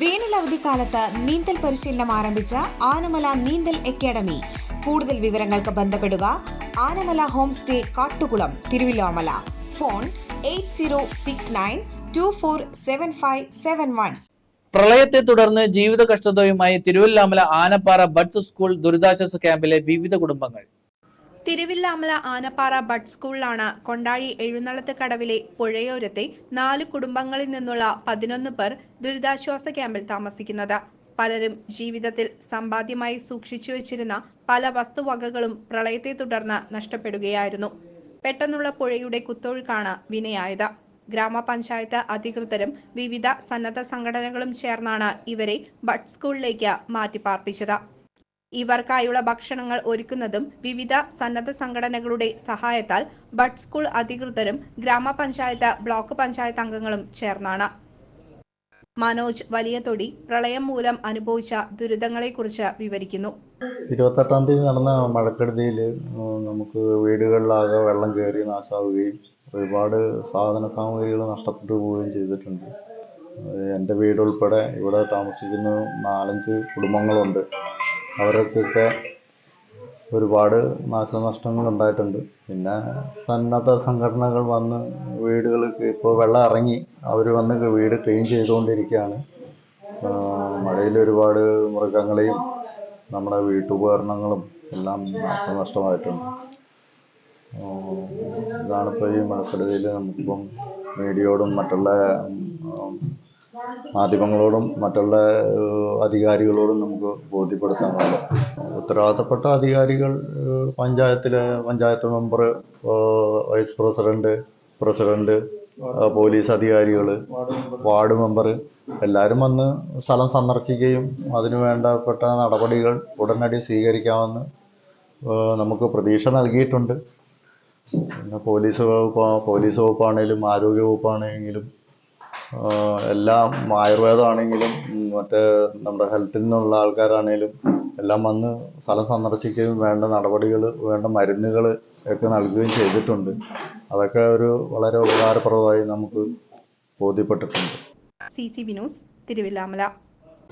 വേനൽ അവധിക്കാലത്ത് നീന്തൽ പരിശീലനം ആരംഭിച്ച ആനമല നീന്തൽ അക്കാദമി. കൂടുതൽ വിവരങ്ങൾക്ക് ബന്ധപ്പെടുക Anamala home stay Kattukulam Thiruvilwamala. Phone eight zero six nine two four seven five seven one. പ്രളയത്തെ തുടർന്ന് ജീവിത കഷ്ടതയുമായി തിരുവല്ലാമല ആനപ്പാറ ബഡ്സ് സ്കൂൾ ദുരിതാശ്വാസ ക്യാമ്പിലെ വിവിധ കുടുംബങ്ങൾ. തിരുവില്ലാമല ആനപ്പാറ ബഡ് സ്കൂളിലാണ് കൊണ്ടാഴി എഴുന്നള്ളത്ത് കടവിലെ പുഴയോരത്തെ നാല് കുടുംബങ്ങളിൽ നിന്നുള്ള പതിനൊന്ന് പേർ ദുരിതാശ്വാസ ക്യാമ്പിൽ താമസിക്കുന്നത്. പലരും ജീവിതത്തിൽ സമ്പാദ്യമായി സൂക്ഷിച്ചു വച്ചിരുന്ന പല വസ്തുവകകളും പ്രളയത്തെ തുടർന്ന് നഷ്ടപ്പെടുകയായിരുന്നു. പെട്ടെന്നുള്ള പുഴയുടെ കുത്തൊഴുക്കാണ് വിനയായത്. ഗ്രാമപഞ്ചായത്ത് അധികൃതരും വിവിധ സന്നദ്ധ സംഘടനകളും ചേർന്നാണ് ഇവരെ ബഡ് സ്കൂളിലേക്ക് മാറ്റിപ്പാർപ്പിച്ചത്. ഇവർക്കായുള്ള ഭക്ഷണങ്ങൾ ഒരുക്കുന്നതും വിവിധ സന്നദ്ധ സംഘടനകളുടെ സഹായത്താൽ ബഡ് സ്കൂൾ അധികൃതരും ഗ്രാമപഞ്ചായത്ത് ബ്ലോക്ക് പഞ്ചായത്ത് അംഗങ്ങളും ചേർന്നാണ്. മനോജ് വലിയതൊടി പ്രളയം മൂലം അനുഭവിച്ച ദുരിതങ്ങളെക്കുറിച്ച് വിവരിക്കുന്നു. ഇരുപത്തെട്ടാം തീയതി നടന്ന മഴക്കെടുതിയിൽ നമുക്ക് വീടുകളിലാകെ വെള്ളം കയറി നാശമാവുകയും ഒരുപാട് സാധന സാമഗ്രികൾ നഷ്ടപ്പെട്ടു പോവുകയും ചെയ്തിട്ടുണ്ട്. എന്റെ വീടുൾപ്പെടെ ഇവിടെ താമസിക്കുന്ന നാലഞ്ച് കുടുംബങ്ങളുണ്ട്. അവർക്കൊക്കെ ഒരുപാട് നാശനഷ്ടങ്ങൾ ഉണ്ടായിട്ടുണ്ട് പിന്നെ സന്നദ്ധ സംഘടനകൾ വന്ന് വീടുകൾക്ക് ഇപ്പോൾ വെള്ളം ഇറങ്ങി അവർ വന്ന് വീട് ക്ലീൻ ചെയ്തുകൊണ്ടിരിക്കുകയാണ്. മഴയിൽ ഒരുപാട് മൃഗങ്ങളെയും നമ്മുടെ വീട്ടുപകരണങ്ങളും എല്ലാം നാശനഷ്ടമായിട്ടുണ്ട്. ഇതാണിപ്പോൾ ഈ മഴക്കെടുതിയിൽ നമുക്കിപ്പം മീഡിയയോടും മറ്റുള്ള മാധ്യമങ്ങളോടും മറ്റുള്ള അധികാരികളോടും നമുക്ക് ബോധ്യപ്പെടുത്താനുള്ളത് ഉത്തരവാദിത്തപ്പെട്ട അധികാരികൾ പഞ്ചായത്തിലെ panchayat member vice president president police അധികാരികൾ വാർഡ് മെമ്പർ എല്ലാവരും വന്ന് സ്ഥലം സന്ദർശിക്കുകയും അതിനു വേണ്ടപ്പെട്ട നടപടികൾ ഉടനടി സ്വീകരിക്കാമെന്ന് നമുക്ക് പ്രതീക്ഷ നൽകിയിട്ടുണ്ട്. പിന്നെ പോലീസ് വകുപ്പ് പോലീസ് വകുപ്പാണെങ്കിലും ആരോഗ്യ വകുപ്പാണെങ്കിലും എല്ലാം ആയുർവേദമാണെങ്കിലും മറ്റേ നമ്മുടെ ഹെൽത്തിൽ നിന്നുള്ള ആൾക്കാരാണേലും എല്ലാം വന്ന് സ്ഥലം സന്ദർശിക്കുകയും വേണ്ട നടപടികൾ വേണ്ട മരുന്നുകൾ ഒക്കെ നൽകുകയും ചെയ്തിട്ടുണ്ട്. അതൊക്കെ ഒരു വളരെ ഉപകാരപ്രദമായി നമുക്ക് ബോധ്യപ്പെട്ടിട്ടുണ്ട്. C C Vinos Thiruvilwamala.